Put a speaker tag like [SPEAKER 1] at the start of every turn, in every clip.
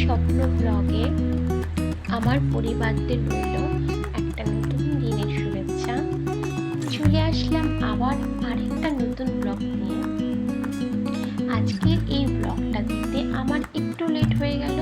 [SPEAKER 1] স্বপ্ন ব্লগে আমার পরিবারদের রইল একটা নতুন দিনের শুভেচ্ছা। চলে আসলাম আবার আরেকটা নতুন ব্লগ নিয়ে। আজকের এই ব্লগটা দিতে আমার একটু লেট হয়ে গেল।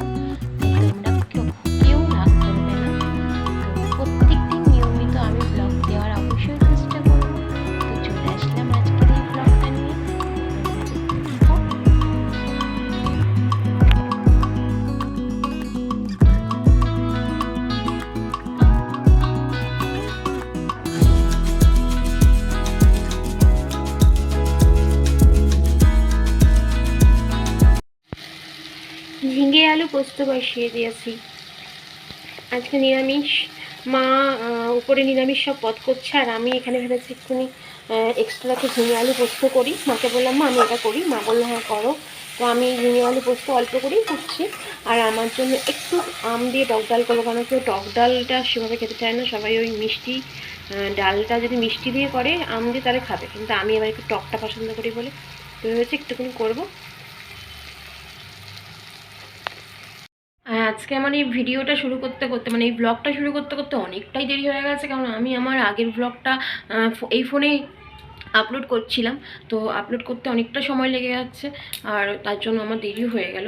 [SPEAKER 1] পোস্ত বসিয়ে দিয়েছি। আজকে নিরামিষ। মা উপরে নিরামিষ সব পদ করছে, আর আমি এখানে ভেবেছি একটুখানি এক্সট্রাকে ঝিঙে আলু পোস্ত করি। মাকে বললাম, মা, আমি এটা করি। মা বলল হ্যাঁ করো। তো আমি ঝিঙে আলু পোস্ত অল্প করেই করছি। আর আমার জন্য একটু আম দিয়ে টক ডাল করব, কারণ কেউ টক ডালটা সেভাবে খেতে চায় না। সবাই ওই মিষ্টি ডালটা যদি মিষ্টি দিয়ে করে, আম দিয়ে তাহলে খাবে। কিন্তু আমি আবার একটু টকটা পছন্দ করি বলে। তো ভেবেছি একটুখানি করব আর আজকে আমার এই ভিডিওটা শুরু করতে করতে মানে এই ব্লগটা শুরু করতে করতে অনেকটাই দেরি হয়ে গেছে, কারণ আমি আমার আগের ব্লগটা এই ফোনেই আপলোড করছিলাম। তো আপলোড করতে অনেকটা সময় লেগে যাচ্ছে, আর তার জন্য আমার দেরি হয়ে গেল।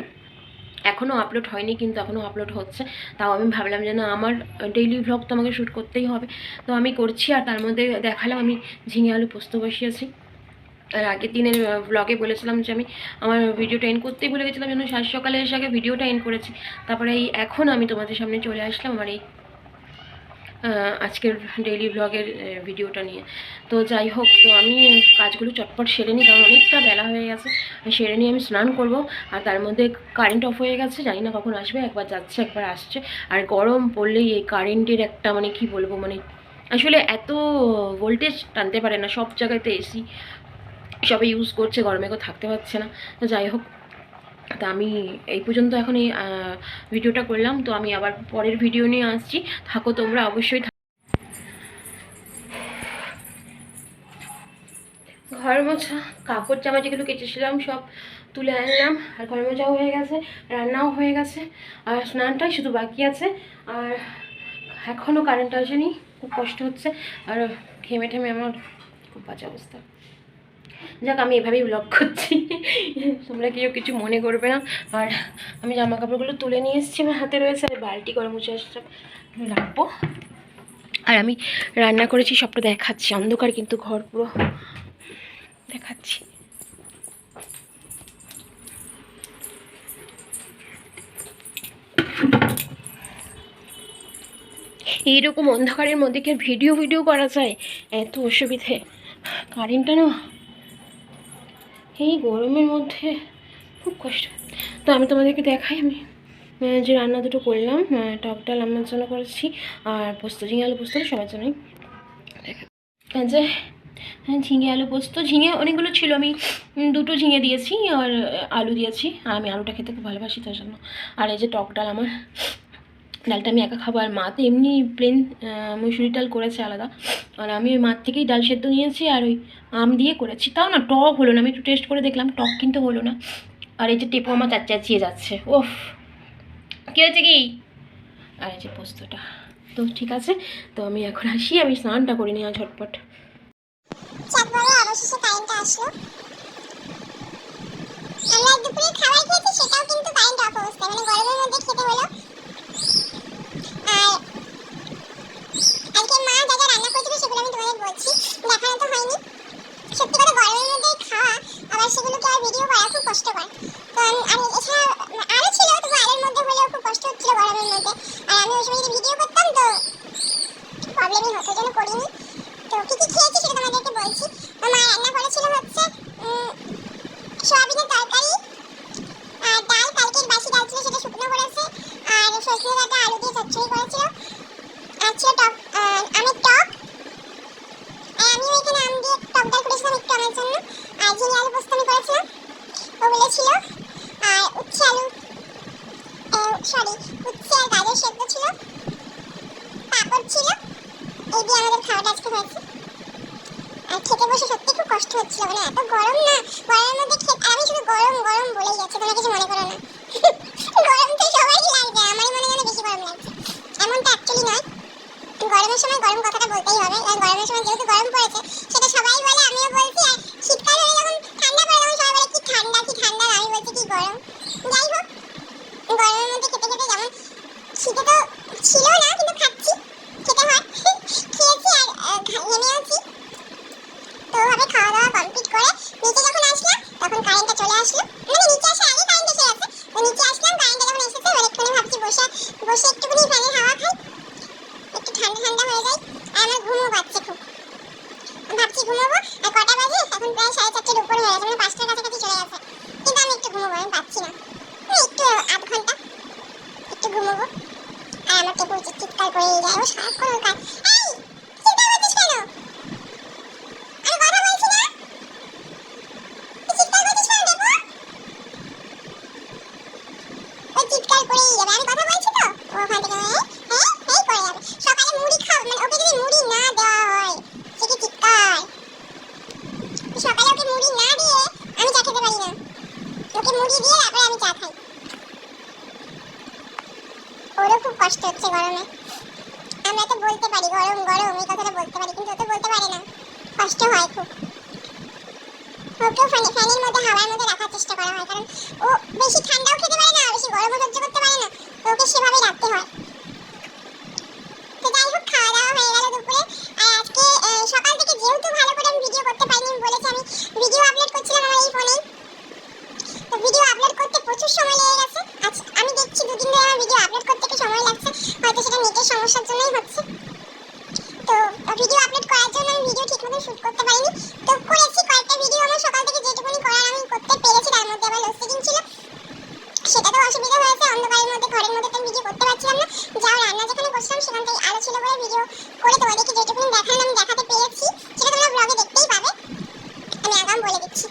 [SPEAKER 1] এখনও আপলোড হয়নি, কিন্তু এখনও আপলোড হচ্ছে। তাও আমি ভাবলাম যে না, আমার ডেইলি ব্লগ তো আমাকে শ্যুট করতেই হবে। তো আমি করছি, আর তার মধ্যে দেখালাম আমি ঝিঙে আলু পোস্ত বসিয়েছি। আগের দিনের ব্লগে বলেছিলাম যে আমি আমার ভিডিওটা এন্ড করতেই ভুলে গেছিলাম যেন সাত সকালে এসে আগে ভিডিওটা এন্ড করেছি। তারপরে এই এখন আমি তোমাদের সামনে চলে আসলাম আমার এই আজকের ডেইলি ব্লগের ভিডিওটা নিয়ে। তো যাই হোক, তো আমি কাজগুলো চটপট সেরে নিই, কারণ অনেকটা বেলা হয়ে গেছে। সেরে নিয়ে আমি স্নান করব, আর তার মধ্যে কারেন্ট অফ হয়ে গেছে, জানি না কখন আসবে, একবার যাচ্ছে, একবার আসছে। আর গরম পড়লেই এই কারেন্টের একটা মানে কি বলব মানে আসলে এত ভোল্টেজ টানতে পারে না, সব জায়গাতে এসি সবাই ইউজ করছে, গরমে কেউ থাকতে পারছে না। যাই হোক, তা আমি এই পর্যন্ত এখন এই ভিডিওটা করলাম। তো আমি আবার পরের ভিডিও নিয়ে আসছি। থাকো তোমরা অবশ্যই। ঘর মোছা, কাপড় জামা যেগুলো কেচেছিলাম সব তুলে আনলাম। আর ঘর মোছাও হয়ে গেছে, রান্নাও হয়ে গেছে। আর স্নানটাই শুধু বাকি আছে। আর এখনও কারেন্ট আসেনি, খুব কষ্ট হচ্ছে। আর ঘেমে ঠেমে আমার খুব বাজে অবস্থা। যাক, আমি এভাবেই ব্লগ করছি। তোমরা কেউ কিছু মনে করবে না। আর আমি জামা কাপড়গুলো তুলে নিয়ে এসেছি আমার হাতে রয়েছে, আর বালতি করে মুছে এসেছিলাম রাখব। আর আমি রান্না করেছি, সবটা দেখাচ্ছি। অন্ধকার কিন্তু ঘর পুরো। দেখাচ্ছি। এইরকম অন্ধকারের মধ্যে কি ভিডিও ভিডিও করা যায়? এত অসুবিধে। কারেন্টটা না এই গরমের মধ্যে খুব কষ্ট। তো আমি তোমাদেরকে দেখাই, আমি যে রান্না দুটো করলাম টক ডাল আমার জন্য করেছি, আর পোস্ত, ঝিঙে আলু পোস্ত সবার জন্যই। দেখা যে হ্যাঁ ঝিঙে আলু পোস্ত, ঝিঙে অনেকগুলো ছিল, আমি দুটো ঝিঙে দিয়েছি, আর আলু দিয়েছি, আর আমি আলুটা খেতে খুব ভালোবাসি তার জন্য। আর এই যে টক ডাল আমার ডালটা আমি একা খাব আর মা তো এমনি প্লেন মুসুরি ডাল করেছে আলাদা। আর আমি ওই মার থেকেই ডাল সেদ্ধ নিয়েছি আর ওই আম দিয়ে করেছি। তাও না, টক হলো না। আমি একটু টেস্ট করে দেখলাম, টক কিন্তু হলো না। আর এই যে টেপো আমার চাচিয়ে যাচ্ছে। ওফ কী হয়েছে কি? আর এই যে পোস্তটা। তো ঠিক আছে, তো আমি এখন আসি, আমি স্নানটা করি আর ঝটপট।
[SPEAKER 2] আমরা দুপুরে খাবার খেয়েছি, সেটাও কিন্তু কারেন্ট অফ অবস্থায় মানে গরমের মধ্যে খেতে হলো আর আজকে মা যা যা রান্না করেছিল সেগুলো বলছি দেখানো তো হয়নি। সত্যি কথা গরমের মধ্যে খাওয়া, আবার সেগুলোকে আর ভিডিও করা খুব কষ্টকর। তো আমি এছাড়া আরও ছিল, তবু আরের মধ্যে হলেও খুব কষ্ট হচ্ছিল গরমের মধ্যে। আর আমি ওই সময় ভিডিও করতাম, তো প্রবলেমই হতো জন্য করিনি। তো কি কি খেয়েছি সেটা তোমাদেরকে বলছি। মা রান্না করেছিল হচ্ছে সয়াবিনের তরকারি ডাল কালকের বাসি ডাল ছিল, সেটা শুকনো করেছে। আর সজনে ডাঁটা আলু দিয়ে চচ্চড়ি করেছিল। আর ছিল টক ঝিঙে আলু পোস্ত আমি করেছিলাম ওগুলো ছিল আর উচ্ছে আলু সরি উচ্ছে আর গাজর সেদ্ধ ছিল, পাপড় ছিল, এই দিয়ে আমাদের খাওয়াটা আজকে হয়েছে। আর খেতে বসে সত্যি খুব কষ্ট হচ্ছিল মানে এত গরম না, গরমের মধ্যে খেতে, আমি শুধু গরম গরম বলেই যাচ্ছে, তোমরা কিছু মনে করো না। গরম তো সবারই লাগছে আমারই মনে হয় বেশি গরম লাগছে। এমনটা অ্যাকচুয়ালি নয়। গরমের সময় গরম কথাটা বলতেই হবে আর গরমের সময় যেহেতু গরম পড়েছে ঠান্ডা কি ঠান্ডা? আমি বলছি কি গরম? যাই হোক, গরমের মধ্যে খেতে খেতে যেমন, শীতে তো ছিল বলে দিচ্ছি।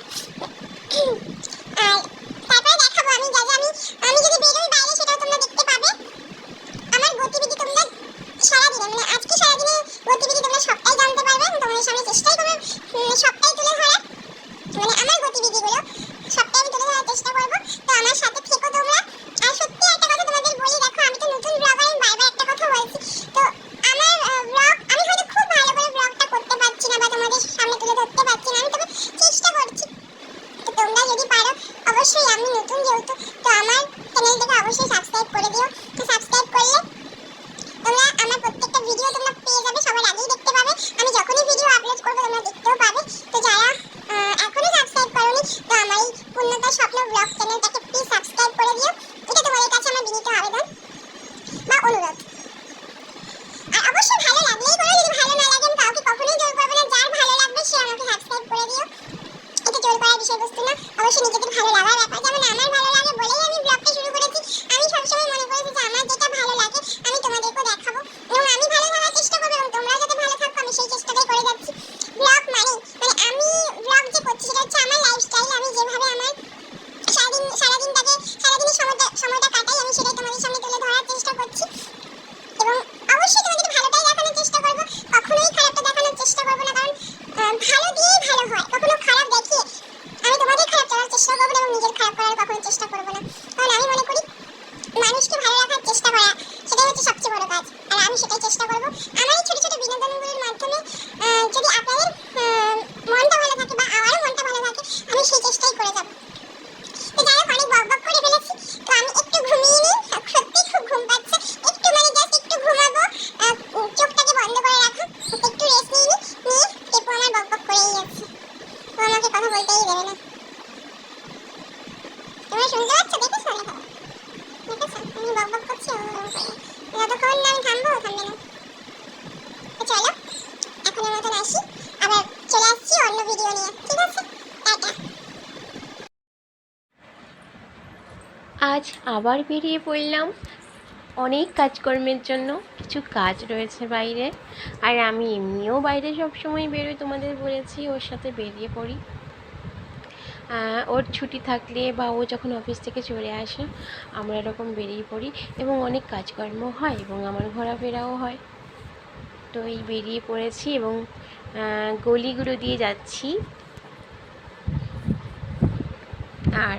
[SPEAKER 2] বলতেই দেবে না তোমরা শুনতে পাচ্ছ আমি বক বক করছি যতক্ষণ না আমি থামবো থামবে না তো চলো মতন আসি আবার চলে আসছি অন্য ভিডিও নিয়ে ঠিক আছে
[SPEAKER 1] আজ আবার বেরিয়ে পড়লাম। অনেক কাজকর্মের জন্য কিছু কাজ রয়েছে বাইরে। আর আমি এমনিও বাইরে সবসময় বেরোই, তোমাদের বলেছি ওর সাথে বেরিয়ে পড়ি। ওর ছুটি থাকলে বা ও যখন অফিস থেকে চলে আসে, আমরা এরকম বেরিয়ে পড়ি এবং অনেক কাজকর্ম হয় এবং আমার ঘোরাফেরাও হয়। তো এই বেরিয়ে পড়েছি এবং গলিগুলো দিয়ে যাচ্ছি। আর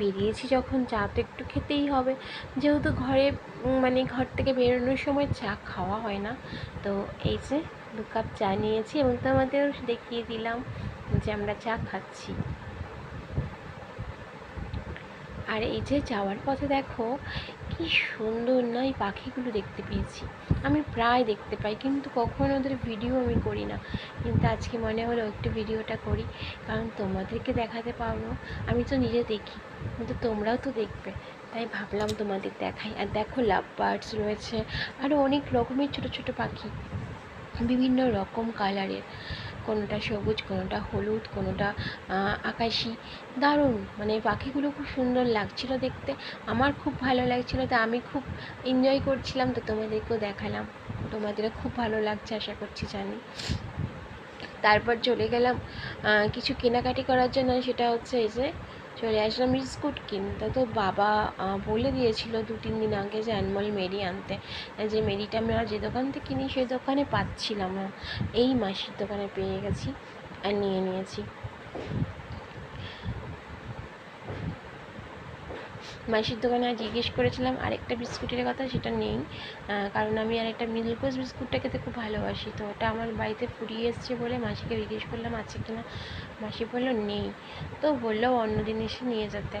[SPEAKER 1] বেরিয়েছি যখন, চা তো একটু খেতেই হবে। যেহেতু ঘরে মানে ঘর থেকে বেরোনোর সময় চা খাওয়া হয় না, তো এই যে দু কাপ চা নিয়েছি এবং তোমাদেরও দেখিয়ে দিলাম যে আমরা চা খাচ্ছি। আর এই যে যাওয়ার পথে দেখো, কি সুন্দর না এই পাখিগুলো দেখতে পেয়েছি। আমি প্রায় দেখতে পাই, কিন্তু কখনো ওদের ভিডিও আমি করি না। কিন্তু আজকে মনে হলো একটু ভিডিওটা করি, কারণ তোমাদেরকে দেখাতে পারব। আমি তো নিজে দেখি, কিন্তু তোমরাও তো দেখবে। তাই ভাবলাম তোমাদের দেখাই। আর দেখো লাভ বার্ডস রয়েছে আরও অনেক রকমের ছোট ছোট পাখি, বিভিন্ন রকম কালারের কোনোটা সবুজ, কোনোটা হলুদ, কোনোটা আকাশি। দারুণ! মানে পাখিগুলো খুব সুন্দর লাগছিল দেখতে। আমার খুব ভালো লাগছিল, তা আমি খুব এনজয় করছিলাম, তো তোমাদেরকেও দেখালাম। তোমাদেরও খুব ভালো লাগছে, আশা করছি জানি। তারপর চলে গেলাম কিছু কেনাকাটি করার জন্য, সেটা হচ্ছে এই যে চলে আসলাম বিস্কুট কিনতে। তো বাবা বলে দিয়েছিল দু, তিন দিন আগে যে অ্যানমল মেরি আনতে। যে মেরিটা আমরা যে দোকান থেকে কিনি সেই দোকানে পাচ্ছিলাম না। এই মাসির দোকানে পেয়ে গেছি আর নিয়ে নিয়েছি। মাসির দোকানে জিজ্ঞেস করেছিলাম, আরেকটা বিস্কুটের কথা সেটা নেই। কারণ আমি আর আরেকটা মিল্কোস বিস্কুটটা খেতে খুব ভালোবাসি। তো ওটা আমার বাড়িতে ফুরিয়ে এসছে বলে মাসিকে জিজ্ঞেস করলাম, আছে কিনা? মাসি বলল, নেই। তো বলল অন্য দিন এসে নিয়ে যেতে।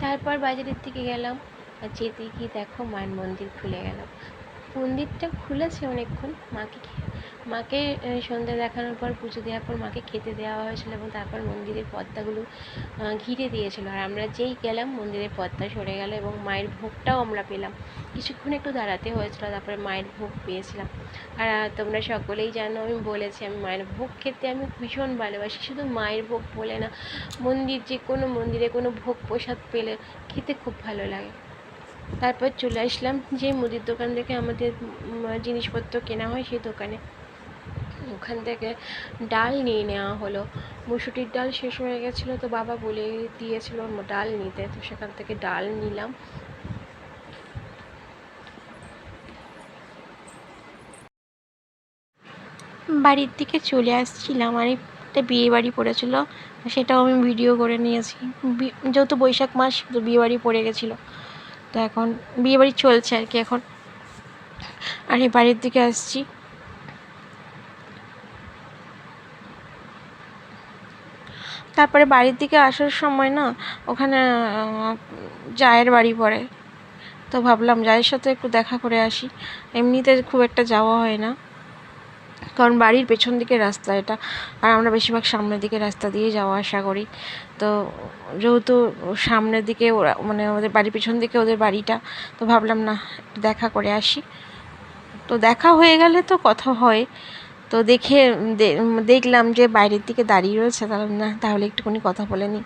[SPEAKER 1] তারপর বাজারের দিকে গেলাম। আর যেতে গিয়ে দেখো মায়ের মন্দির খুলে গেল। মন্দিরটা খুলেছে অনেকক্ষণ, মাকে মাকে সন্ধ্যা দেখানোর পর পুজো দেওয়ার পর মাকে খেতে দেওয়া হয়েছিল এবং তারপর মন্দিরের পর্দাগুলো ঘিরে দিয়েছিল। আর আমরা যেই গেলাম, মন্দিরের পর্দা সরে গেল এবং মায়ের ভোগটাও আমরা পেলাম। কিছুক্ষণ একটু দাঁড়াতে হয়েছিল, তারপরে মায়ের ভোগ পেয়েছিলাম। আর তোমরা সকলেই জানো, আমি বলেছি, আমি মায়ের ভোগ খেতে আমি ভীষণ ভালোবাসি। শুধু মায়ের ভোগ বলে না, মন্দির যে কোনো মন্দিরে কোনো ভোগ প্রসাদ পেলে খেতে খুব ভালো লাগে। তারপর চলে আসলাম যে মুদির দোকান থেকে আমাদের জিনিসপত্র কেনা হয় সেই দোকানে। ওখান থেকে ডাল নিয়ে নেওয়া হলো। মুসুরির ডাল শেষ হয়ে গেছিল তো বাবা বলে দিয়েছিল ডাল নিতে, তো সেখান থেকে ডাল নিলাম। বাড়ির দিকে চলে আসছিলাম, আর একটা বিয়ে বাড়ি পড়েছিল, সেটাও আমি ভিডিও করে নিয়েছি। যেহেতু বৈশাখ মাস, তো বিয়ে বাড়ি পড়ে গেছিল। তো এখন বিয়ে বাড়ি চলছে আর কি এখন। আর এই বাড়ির দিকে আসছি। তারপরে বাড়ির দিকে আসার সময় না, ওখানে জায়ের বাড়ি পড়ে। তো ভাবলাম জায়ের সাথে একটু দেখা করে আসি। এমনিতে খুব একটা যাওয়া হয় না। কারণ বাড়ির পেছন দিকে রাস্তা এটা। আর আমরা বেশিরভাগ সামনের দিকে রাস্তা দিয়ে যাওয়া আসা করি। তো যেহেতু সামনের দিকে ওরা মানে ওদের বাড়ির পেছন দিকে ওদের বাড়িটা, তো ভাবলাম না দেখা করে আসি। তো দেখা হয়ে গেলে তো কথা হয়। তো দেখে দেখলাম যে বাইরের দিকে দাঁড়িয়ে রয়েছে তাহলে না, তাহলে একটুখানি কথা বলে নিই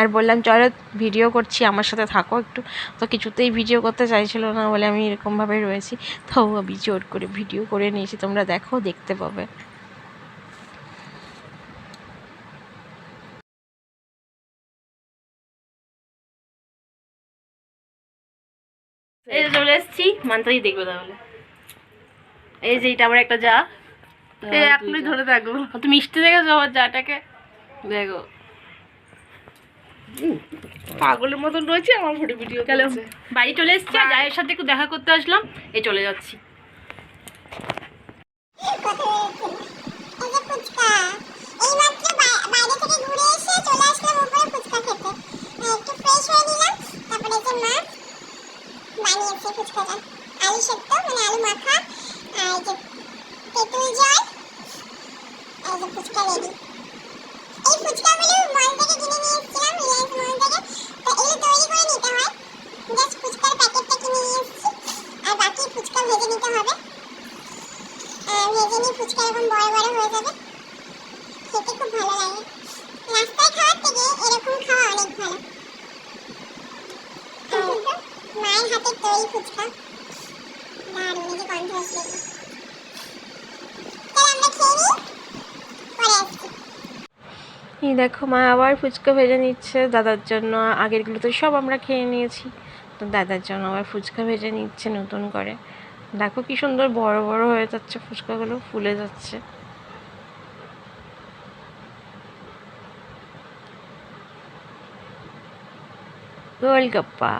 [SPEAKER 1] আর বললাম, চলো ভিডিও করছি, আমার সাথে থাকো একটু। তো কিছুতেই ভিডিও করতে চাইছিল না বলে আমি এরকমভাবে রয়েছি। তাও আমি জোর করে ভিডিও করে নিয়েছি, তোমরা দেখো, দেখতে পাবে।
[SPEAKER 3] এই চলে এসেছি মান্তাই দেখবে তাহলে। এই যে এটা আমার একটা যা।
[SPEAKER 4] এই এখনই ধরে থাকো
[SPEAKER 3] কত মিষ্টি দেখেছ আমার যাটাকে দেখো।
[SPEAKER 4] পাগলের মতন রয়েছে আমার ফটো ভিডিও
[SPEAKER 3] চলো
[SPEAKER 4] করছে।
[SPEAKER 3] বাড়ি চলে এসেছি আর জায়ের সাথে একটু দেখা করতে আসলাম এই চলে যাচ্ছি।
[SPEAKER 2] কথা বলেছি এই যে ফুচকা। এইমাত্র বা- বাইরে থেকে ঘুরে এসে চলে আসলাম উপরে ফুচকা খেতে আহ, একটু ফ্রেশ হয়ে নিলাম তারপরে এই যে মা বানিয়েছে ফুচকাটা আলু সেদ্ধ মানে আলু মাখা আর যে তেঁতুল জল আর এই যে ফুচকা রেডি। এই ফুচকাগুলো মল থেকে কিনে নিয়ে এসেছিলাম রিলায়েন্স মল থেকে। তো এগুলো তৈরি করে নিতে হয়। জাস্ট ফুচকার প্যাকেটটা কিনে নিয়ে এসেছি। আর বাকি ফুচকা ভেজে নিতে হবে। আহ, ভেজে নিয়ে ফুচকা এরকম বড় বড় হয়ে যাবে। খেতে খুব ভালো লাগে। রাস্তায় খাওয়ার থেকে এরকম খাওয়া অনেক ভালো। আর মায়ের হাতের তৈরি ফুচকা। দারুণ যে গন্ধ আসছি।
[SPEAKER 1] এই দেখো, মা আবার ফুচকা ভেজে নিচ্ছে দাদার জন্য। আগেরগুলো তো সব আমরা খেয়ে নিয়েছি। তো দাদার জন্য আবার ফুচকা ভেজে নিচ্ছে নতুন করে। দেখো কি সুন্দর বড় বড় হয়ে যাচ্ছে ফুচকাগুলো, ফুলে যাচ্ছে। গোলগাপ্পা।